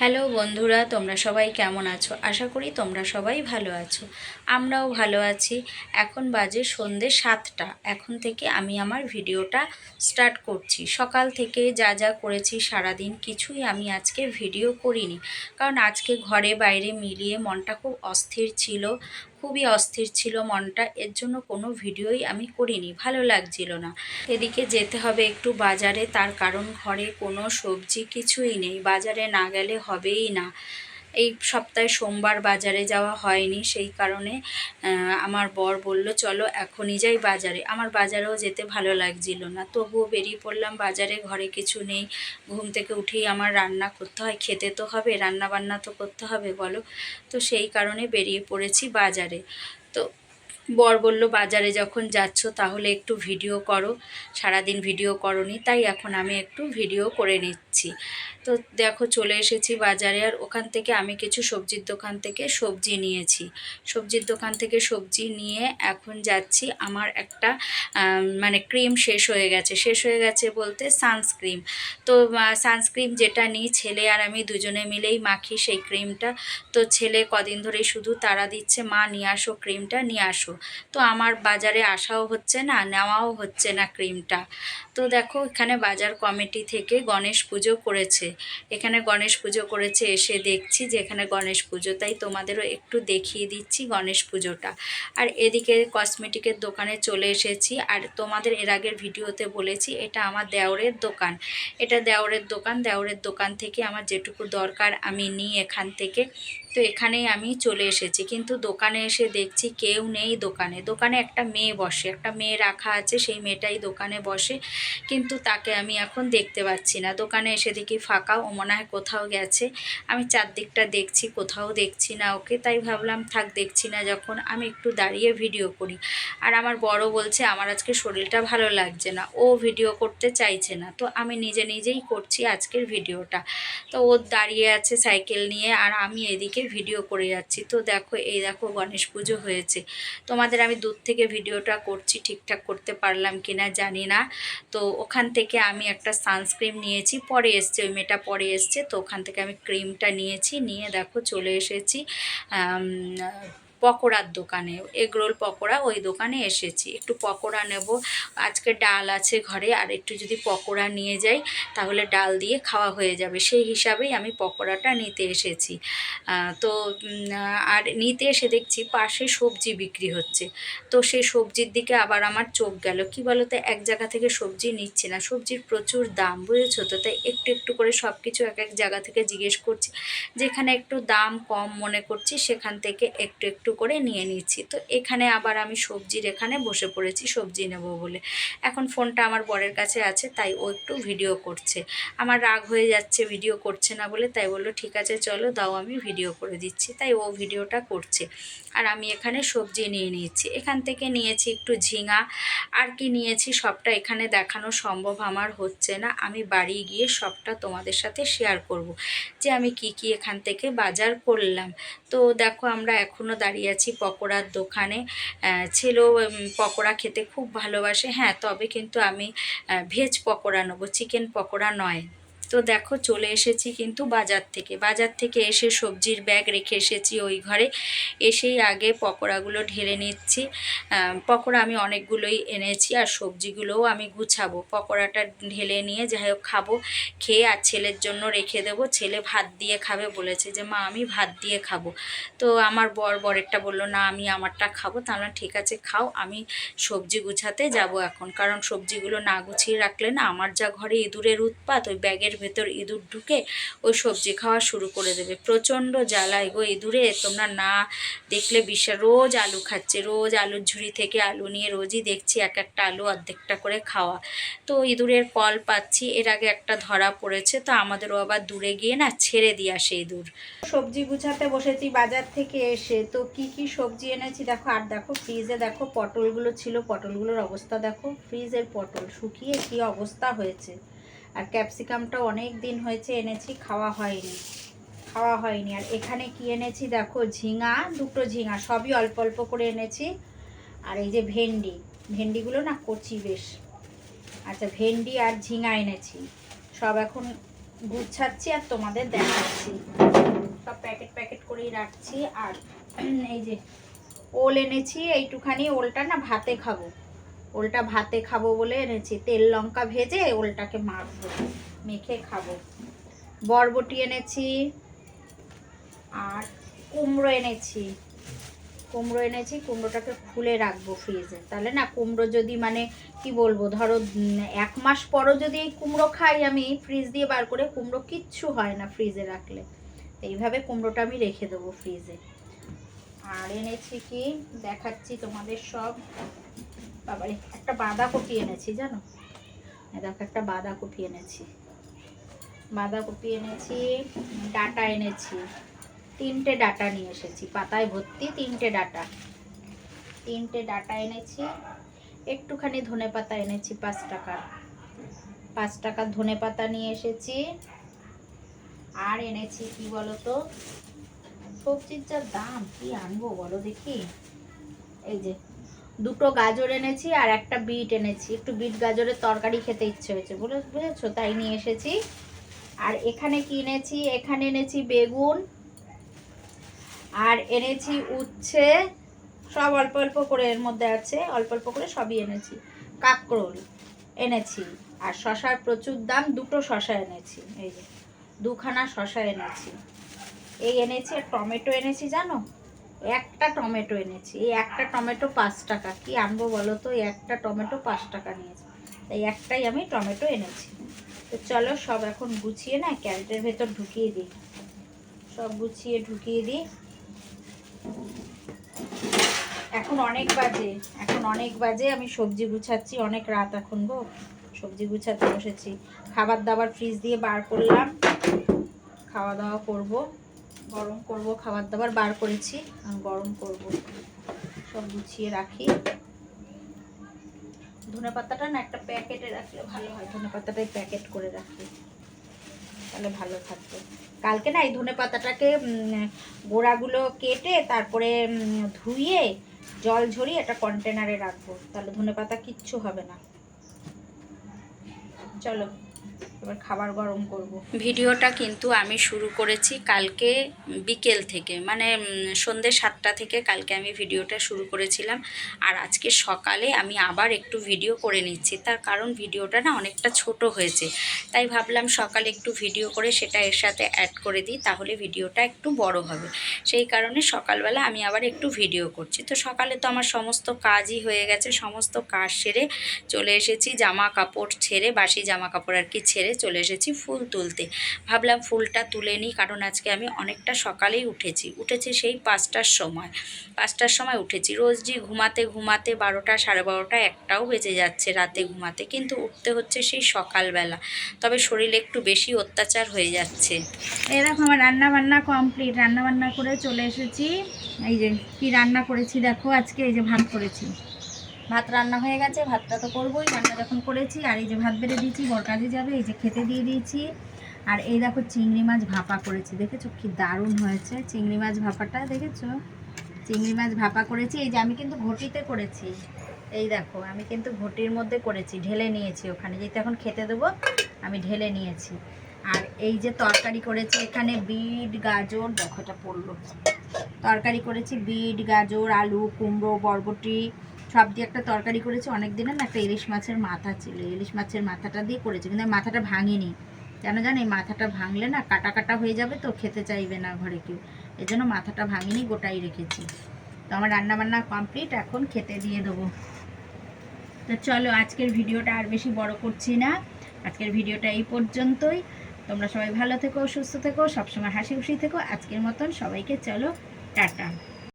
Hello বন্ধুরা, তোমরা সবাই কেমন আছো? আশা করি তোমরা সবাই ভালো আছো। আমরাও ভালো আছি। এখন বাজে সন্ধ্যে সাতটা। এখন থেকে আমি আমার ভিডিওটা স্টার্ট করছি। সকাল থেকে যা যা করেছি সারাদিন কিছুই আমি আজকে ভিডিও করিনি। কারণ আজকে ঘরে বাইরে মিলিয়ে মনটা খুব অস্থির ছিল। খুবই অস্থির ছিল মনটা, এর জন্য কোনো ভিডিওই আমি করিনি, ভালো লাগছিল না। এদিকে যেতে হবে একটু বাজারে, তার কারণ ঘরে কোনো সবজি কিছুই নেই, বাজারে না গেলে হবেই না। এই সপ্তাহে সোমবার বাজারে যাওয়া হয়নি, সেই কারণে আমার বর বলল, চলো এখনই যাই বাজারে। আমার বাজারেও যেতে ভালো লাগছিল না। তবুও বেরিয়ে পড়লাম বাজারে, ঘরে কিছু নেই। ঘুম থেকে উঠেই আমার রান্না করতে হয়, খেতে তো হবে রান্না বান্না তো করতে হবে, বলো। তো সেই কারণে বেরিয়ে পড়েছি বাজারে। তো বর বলল বাজারে যখন যাচ্ছ, তাহলে একটু ভিডিও করো। সারাদিন ভিডিও করনি, তাই এখন আমি একটু ভিডিও করে নিচ্ছি। তো দেখো, চলে এসেছি বাজারে, আর ওখান থেকে আমি কিছু সবজির দোকান থেকে সবজি নিয়েছি। সবজির দোকান থেকে সবজি নিয়ে এখন যাচ্ছি। আমার একটা মানে ক্রিম শেষ হয়ে গেছে। শেষ হয়ে গেছে বলতে সানস্ক্রিম। তো সানস্ক্রিম যেটা নিই, ছেলে আর আমি দুজনে মিলেই মাখি সেই ক্রিমটা। তো ছেলে কদিন ধরেই শুধু তারা দিচ্ছে, মা, নিয়ে আসো ক্রিমটা, নিয়ে আসো। তো আমার বাজারে আসাও হচ্ছে না নেওয়াও হচ্ছে না ক্রিমটা তো দেখো, এখানে বাজার কমিটি থেকে গণেশ পুজো করেছে। এখানে গণেশ পুজো করেছে, এসে দেখছি যে এখানে গণেশ পুজো। তাই তোমাদেরও একটু দেখিয়ে দিচ্ছি গণেশ পুজোটা। আর এদিকে কসমেটিকের দোকানে চলে এসেছি। আর তোমাদের এর আগের ভিডিওতে বলেছি, এটা আমার দেওরের দোকান। এটা দেওরের দোকান দেওরের দোকান থেকে আমার যেটুকু দরকার আমি নিই এখান থেকে। তো এখানেই আমি চলে এসেছি। কিন্তু দোকানে এসে দেখছি কেউ নেই দোকানে। দোকানে একটা মেয়ে বসে, একটা মেয়ে রাখা আছে, সেই মেয়েটাই দোকানে বসে। কিন্তু তাকে আমি এখন দেখতে পাচ্ছি না। দোকানে এসে দেখি ফাঁকা, ও মনে হয় কোথাও গেছে। আমি চারদিকটা দেখছি, কোথাও দেখছি না ওকে। তাই ভাবলাম, থাক, দেখছি না। যখন আমি একটু দাঁড়িয়ে ভিডিও করি। আর আমার বড় বলছে, আমার আজকে শরীরটা ভালো লাগছে না। ও ভিডিও করতে চাইছে না। তো আমি নিজে নিজেই করছি আজকের ভিডিওটা তো ও দাঁড়িয়ে আছে সাইকেল নিয়ে আর আমি এদিকে ভিডিও করে যাচ্ছি। তো দেখো, এই দেখো গণেশ পুজো হয়েছে। তোমাদের আমি দূর থেকে ভিডিওটা করছি, ঠিকঠাক করতে পারলাম কি না জানি না। তো ওখান থেকে আমি একটা সানস্ক্রিম নিয়েছি, পরে এসছে, ওই মেয়েটা পরে এসছে, তো ওখান থেকে আমি ক্রিমটা নিয়েছি, নিয়ে দেখো চলে এসেছি পকোড়ার দোকানে এগরোল পকোড়া ওই দোকানে এসেছি। একটু পকোড়া নেব। আজকে ডাল আছে ঘরে, আর একটু যদি পকোড়া নিয়ে যাই, তাহলে ডাল দিয়ে খাওয়া হয়ে যাবে। সেই হিসাবেই আমি পকোড়াটা নিতে এসেছি। তো আর নিতে এসে দেখছি পাশে সবজি বিক্রি হচ্ছে। তো সেই সবজির দিকে আবার আমার চোখ গেল। কি বলো তো এক জায়গা থেকে সবজি নিচ্ছে না। সবজির প্রচুর দাম, বুঝেছ তো? তাই একটু একটু করে সব কিছু এক এক জায়গা থেকে জিজ্ঞেস করছি। যেখানে একটু দাম কম মনে করছি, সেখান থেকে একটু একটু করে নিয়ে নিচ্ছি। তো এখানে আবার আমি সবজির এখানে বসে পড়েছি, সবজি নেব বলে। এখন ফোনটা আমার বরের কাছে আছে, তাই ও একটু ভিডিও করছে। আমার রাগ হয়ে যাচ্ছে, ভিডিও করছে না বলে, তাই বলল, ঠিক আছে, চলো দাও, আমি ভিডিও করে দিচ্ছি। তাই ও ভিডিওটা করছে। আর আমি এখানে সবজি নিয়ে নিয়েছি এখান থেকে নিয়েছি একটু ঝিঙা, আর কি নিয়েছি সবটা এখানে দেখানো সম্ভব আমার হচ্ছে না। আমি বাড়ি গিয়ে সবটা তোমাদের সাথে শেয়ার করব। যে আমি কি কি এখান থেকে বাজার করলাম। তো দেখো, আমরা এখনও দাঁড়িয়ে আছি পকোড়ার দোকানে। ছেলেও পকোড়া খেতে খুব ভালোবাসে। হ্যাঁ তবে কিন্তু আমি ভেজ পকোড়া নেব চিকেন পকোড়া নয়। তো দেখো চলে এসেছি কিন্তু বাজার থেকে। বাজার থেকে এসে সবজির ব্যাগ রেখে এসেছি ওই ঘরে। এসেই আগে পকোড়াগুলো ঢেলে নিচ্ছি। পকোড়া আমি অনেকগুলোই এনেছি আর সবজিগুলোও আমি গুছাবো। পকোড়াটা ঢেলে নিয়ে যাই হোক খাব, খেয়ে আর ছেলের জন্য রেখে দেবো। ছেলে ভাত দিয়ে খাবে বলেছে যে, মা, আমি ভাত দিয়ে খাব। তো আমার বর বরেরটা বলল, না, আমি আমারটা খাব। তাহলে ঠিক আছে, খাও, আমি সবজি গুছাতে যাব এখন। কারণ সবজিগুলো না গুছিয়ে রাখলে না আমার যা ঘরে ইঁদুরের উৎপাত, ওই ব্যাগের ভেতর ইঁদুর ঢুকে ওই সবজি খাওয়া শুরু করে দেবে। প্রচণ্ড জ্বালায়, গো ইঁদুরে, তোমরা না দেখলে বিশ্বাস রোজ আলু খাচ্ছে, রোজ আলুর ঝুড়ি থেকে আলু নিয়ে রোজই দেখছি এক একটা আলু অর্ধেকটা করে খাওয়া। তো ইঁদুরের কল পাচ্ছি, এর আগে একটা ধরা পড়েছে, তো আমাদেরও আবার দূরে গিয়ে না ছেড়ে দিয়ে আসে ইঁদুর। সবজি গুছাতে বসেছি বাজার থেকে এসে, তো কি কি সবজি এনেছি দেখো, আর দেখো ফ্রিজে দেখো পটলগুলো ছিল, পটলগুলোর অবস্থা দেখো, ফ্রিজের পটল শুকিয়ে কি অবস্থা হয়েছে। আর ক্যাপসিকামটা অনেক দিন হয়েছে এনেছি, খাওয়া হয়নি। খাওয়া হয়নি। আর এখানে কি এনেছি দেখো? ঝিঙা, দুটো ঝিঙা, সবই অল্প অল্প করে এনেছি। আর এই যে ভেন্ডি, ভেন্ডিগুলো না কচি বেশ। আচ্ছা ভেন্ডি আর ঝিঙা এনেছি। সব এখন গুছাচ্ছি আর তোমাদের দেখাচ্ছি। সব প্যাকেট প্যাকেট করেই রাখছি। আর এই যে ওল এনেছি, এইটুখানি ওলটা না ভাতে খাব। ওলটা ভাতে খাব বলে এনেছি। তেল লঙ্কা ভেজে ওলটাকে মাখবো, মেখে খাব। বরবটি এনেছি আর কুমড়ো এনেছি। কুমড়ো এনেছি, কুমড়োটাকে খুলে রাখব ফ্রিজে। তাহলে না কুমড়ো যদি মানে কি বলব, ধরো এক মাস পরও যদি এই কুমড়ো খাই আমি ফ্রিজ দিয়ে বার করে, কুমড়ো কিচ্ছু হয় না ফ্রিজে রাখলে। এইভাবে কুমড়োটা আমি রেখে দেবো ফ্রিজে। আর এনেছি কি? দেখাচ্ছি তোমাদের সব। বাবারে, একটা বাঁধাকপি এনেছি, জানো? দেখো, একটা বাঁধাকপি এনেছি। বাঁধাকপি এনেছি, ডাটা এনেছি। তিনটে ডাটা নিয়ে এসেছি, পাতায় ভর্তি তিনটে ডাটা। তিনটে ডাটা এনেছি, একটুখানি ধনে পাতা এনেছি, পাঁচ টাকার পাঁচ টাকার ধনে পাতা নিয়ে এসেছি। আর এনেছি কি বলো তো সবজির যা দাম, কি আনব বলো দেখি? এই যে, দুটো গাজর এনেছি আর একটা বিট এনেছি। একটু বিট গাজরের তরকারি খেতে ইচ্ছে হয়েছে বলে বুঝেছ? তাই নিয়ে এসেছি। আর এখানে কি এনেছি? এখানে এনেছি বেগুন আর এনেছি উচ্ছে। সব অল্প অল্প করে এর মধ্যে আছে, অল্প অল্প করে সবই এনেছি। কাঁকরোল এনেছি আর শশার প্রচুর দাম, দুটো শশা এনেছি, এই যে, দুখানা শশা এনেছি। এই এনেছি আর টমেটো এনেছি, জানো? একটা টমেটো এনেছি। এই একটা টমেটো পাঁচ টাকা। কি আনব বলো তো? একটা টমেটো পাঁচ টাকা নিয়েছি। তাই একটাই আমি টমেটো এনেছি। তো চলো সব এখন গুছিয়ে না ক্যারেটের ভেতর ঢুকিয়ে দিই। সব গুছিয়ে ঢুকিয়ে দিই। এখন অনেক বাজে। এখন অনেক বাজে। আমি সবজি গুছাচ্ছি। অনেক রাত এখন গো। সবজি গুছাতে বসেছি। খাবার দাবার ফ্রিজ দিয়ে বার করলাম। খাওয়া দাওয়া করব। গরম করব, খাবার দাবার বার করেছি আমি গরম করব। সব গুছিয়ে রাখি। ধনে পাতাটা না একটা প্যাকেটে রাখলে ভালো হয়, ধনে পাতাটাই প্যাকেট করে রাখি। তাহলে ভালো থাকবে। কালকে না এই ধনে পাতাটাকে গোড়াগুলো কেটে তারপরে ধুয়ে জল ঝরিয়ে একটা কন্টেনারে রাখব। তাহলে ধনে পাতা কিচ্ছু হবে না। চলো। এবার খাবার গরম করব। ভিডিওটা কিন্তু আমি শুরু করেছি কালকে বিকেল থেকে। মানে সন্ধ্যে সাতটা থেকে কালকে আমি ভিডিওটা শুরু করেছিলাম। আর আজকে সকালে আমি আবার একটু ভিডিও করে নিচ্ছি। তার কারণ ভিডিওটা না অনেকটা ছোট হয়েছে। তাই ভাবলাম সকালে একটু ভিডিও করে সেটা এর সাথে অ্যাড করে দিই, তাহলে ভিডিওটা একটু বড় হবে। সেই কারণে সকালবেলা আমি আবার একটু ভিডিও করছি। তো সকালে তো আমার সমস্ত কাজই হয়ে গেছে, সমস্ত কাজ সেরে চলে এসেছি। জামা কাপড় ছেড়ে, বাসি জামা কাপড় আর কি ছেড়ে চলে এসেছি ফুল তুলতে। ভাবলাম ফুলটা তুলে নিই, কারণ আজকে আমি অনেকটা সকালেই উঠেছি। উঠেছি সেই পাঁচটার সময়। পাঁচটার সময় উঠেছি। রোজই ঘুমাতে ঘুমাতে বারোটা, সাড়ে বারোটা একটাও বেজে যাচ্ছে রাতে ঘুমাতে, কিন্তু উঠতে হচ্ছে সেই সকালবেলা। তবে শরীরে একটু বেশি অত্যাচার হয়ে যাচ্ছে। এরকম আমার রান্নাবান্না কমপ্লিট। রান্নাবান্না করে চলে এসেছি। এই যে কি রান্না করেছি দেখো, আজকে এই যে ভাত করেছি। ভাত রান্না হয়ে গেছে, ভাতটা তো করবোই। রান্না যখন করেছি, আর এই যে ভাত বেড়ে দিয়েছি, বর কাজে যাবে, এই যে খেতে দিয়ে দিয়েছি। আর এই দেখো চিংড়ি মাছ ভাপা করেছি, দেখেছ কি দারুণ হয়েছে? চিংড়ি মাছ ভাপাটা, দেখেছ? চিংড়ি মাছ ভাপা করেছি, এই যে আমি কিন্তু ঘটিতে করেছি। এই দেখো, আমি কিন্তু ঘটির মধ্যে করেছি, ঢেলে নিয়েছি ওখানে, যেহেতু এখন খেতে দেবো, আমি ঢেলে নিয়েছি। আর এই যে তরকারি করেছি, এখানে বিট, গাজর, দেখো এটা পড়ল। তরকারি করেছি, বিট, গাজর, আলু, কুমড়ো, বরবটি সব দিয়ে একটা তরকারি করেছি, অনেক দিনের না একটা ইলিশ মাছের মাথা ছিল। ইলিশ মাছের মাথাটা দিয়ে করেছি, কিন্তু মাথাটা ভাঙিনি। কেন জানো মাথাটা ভাঙলে না কাটা কাটা হয়ে যাবে তো, খেতে চাইবে না ঘরে কেউ। এই জন্য মাথাটা ভাঙিনি, গোটাই রেখেছি। তো আমার রান্না বান্না কমপ্লিট, এখন খেতে দিয়ে দেবো। তো চলো, আজকের ভিডিওটা আর বেশি বড় করছি না। আজকের ভিডিওটা এই পর্যন্তই। তোমরা সবাই ভালো থেকো, সুস্থ থেকো, সবসময় হাসি খুশি থেকো। আজকের মতন সবাইকে চলো, টাটা।